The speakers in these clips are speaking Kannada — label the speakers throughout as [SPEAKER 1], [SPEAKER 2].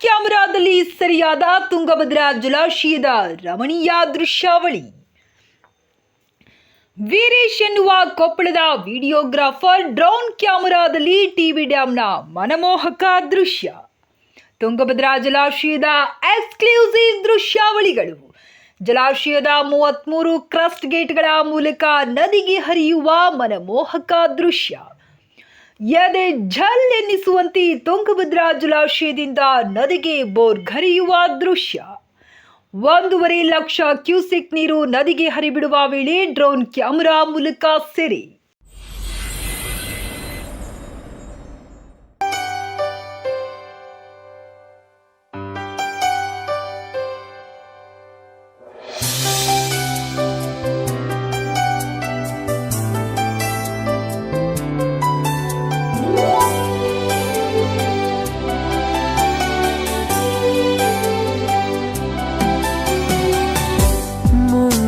[SPEAKER 1] ಕ್ಯಾಮೆರಾದಲ್ಲಿ ಸರಿಯಾದ ತುಂಗಭದ್ರಾ ಜಲಾಶಯದ ರಮಣೀಯ ದೃಶ್ಯಾವಳಿ. ವೀರೇಶ್ ಎನ್ನುವ ಕೊಪ್ಪಳದ ವಿಡಿಯೋಗ್ರಾಫರ್ ಡ್ರೋನ್ ಕ್ಯಾಮೆರಾದಲ್ಲಿ ಟಿವಿ ಡ್ಯಾಮ್ನ ಮನಮೋಹಕ ದೃಶ್ಯ. ತುಂಗಭದ್ರಾ ಜಲಾಶಯದ ಎಕ್ಸ್ಕ್ಲೂಸಿವ್ ದೃಶ್ಯಾವಳಿಗಳು. ಜಲಾಶಯದ ಮೂವತ್ತ್ಮೂರು ಕ್ರಸ್ಟ್ ಗೇಟ್ಗಳ ಮೂಲಕ ನದಿಗೆ ಹರಿಯುವ ಮನಮೋಹಕ ದೃಶ್ಯ. ಎದೆ ಝಲ್ ಎನ್ನಿಸುವಂತೆ ತುಂಗಭದ್ರಾ ಜಲಾಶಯದಿಂದ ನದಿಗೆ ಬೋರ್ಘರಿಯುವ ದೃಶ್ಯ. ಒಂದೂವರೆ ಲಕ್ಷ ಕ್ಯೂಸೆಕ್ ನೀರು ನದಿಗೆ ಹರಿಬಿಡುವ ವೇಳೆ ಡ್ರೋನ್ ಕ್ಯಾಮರಾ ಮೂಲಕ ಸೆರೆ.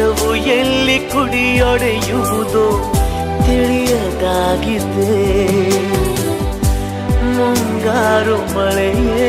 [SPEAKER 2] ಒಲವು ಎಲ್ಲಿ ಕುಡಿಯೊಡೆಯುವುದು ತಿಳಿಯದಾಗಿದೆ. ಮುಂಗಾರು ಮಳೆಯೇ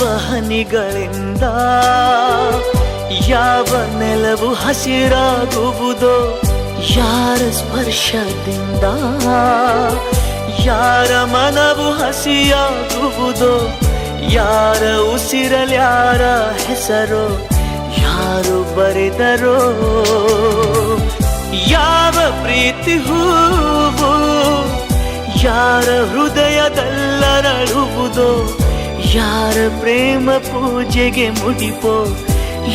[SPEAKER 2] ಯಾವ ಯಾವ ನೆಲವು ಹಸಿರಾಗುವುದೋ, ಯಾರ ಸ್ಪರ್ಶದಿಂದ, ಯಾರ ಮನವು ಹಸಿಯಾಗುವುದೋ, ಯಾರ ಉಸಿರಲ್ಯಾರ ಹೆಸರು, ಯಾರು ಬರೆದರೋ, ಯಾವ ಪ್ರೀತಿ ಹೂವು, ಯಾರ ಹೃದಯದಲ್ಲರಳುವುದೋ ಯಾರ ಪ್ರೇಮ ಪೂಜೆಗೆ ಮುಡಿಪೋ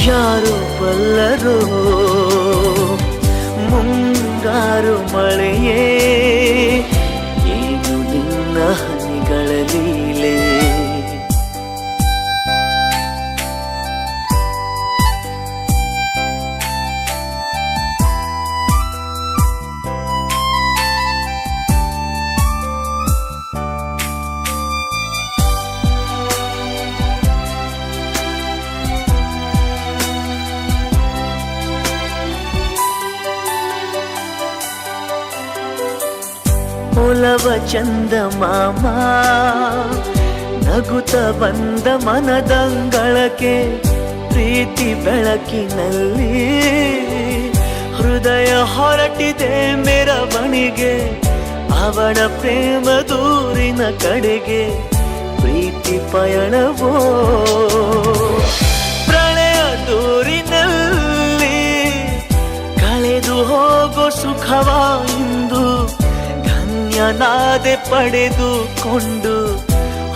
[SPEAKER 2] ಯಾರು ಬಲ್ಲರೋ? ಮುಂಗಾರು ಮಳೆಯೇ ಒಲವ ಚಂದ ನಗುತ ಬಂದ ಮನದಂಗಳಕ್ಕೆ ಪ್ರೀತಿ ಬೆಳಕಿನಲ್ಲಿ ಹೃದಯ ಹೊರಟಿದೆ ಮೆರವಣಿಗೆ ಅವಳ ಪ್ರೇಮ ದೂರಿನ ಕಡೆಗೆ, ಪ್ರೀತಿ ಪಯಣವೋ ಪಡೆದುಕೊಂಡು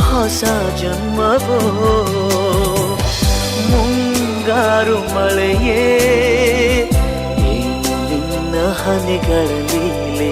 [SPEAKER 2] ಹೊಸ ಜನ್ಮವೋ? ಮುಂಗಾರು ಮಳೆಯೇ ನಿನ್ನ ಹನಿಗಳ ಲೀಲೆ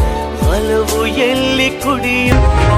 [SPEAKER 2] ಒಲವು ಎಲ್ಲಿ ಕುಡಿಯುತ್ತೋ